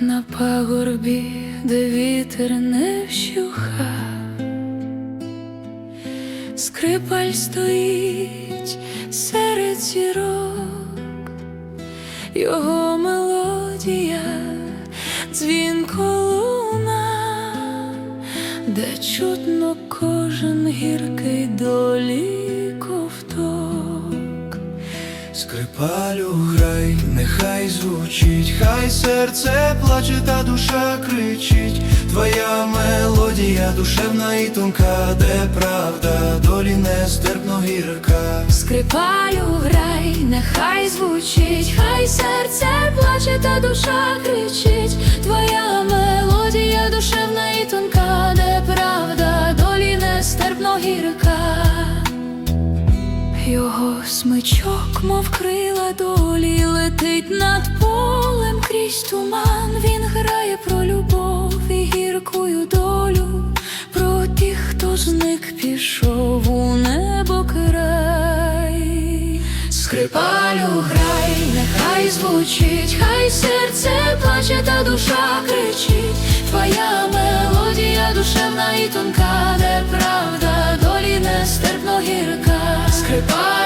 На пагорбі, де вітер не вщуха, скрипаль стоїть серед зірок, його мелодія дзвінко де чутно кожен гіркий долі ковток. Скрипалю грай, нехай звучить, хай серце плаче, та душа кричить. Твоя мелодія душевна і тонка, де правда, долі нестерпно гірка. Скрипалю грай, нехай звучить, хай серце плаче, та душа кричить. Його мов крила долі, летить над полем крізь туман. Він грає про любов і гіркую долю, про тих, хто зник пішов у небо край. Скрипалю грай, нехай звучить, хай серце плаче, та душа кричить. Твоя мелодія душевна і тонка, де правда, долі нестерпно гірка. Скрипалю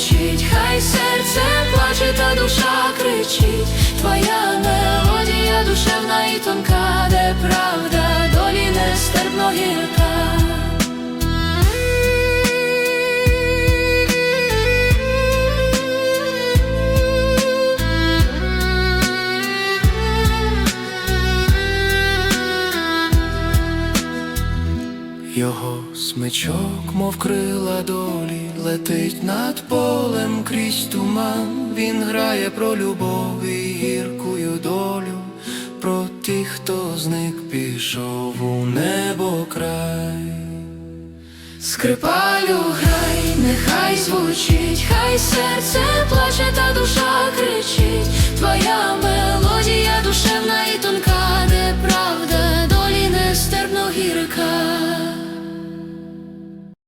звучить, хай серце плаче, та душа кричить. Твоя мелодія душевна і тонка, де правда, долі нестерпно гірка. Його смичок, мов крила долі, летить над полем крізь туман. Він грає про любов і гіркую долю, про тих, хто зник пішов у небо край. Скрипалю грай, нехай звучить, хай серце плаче, та душа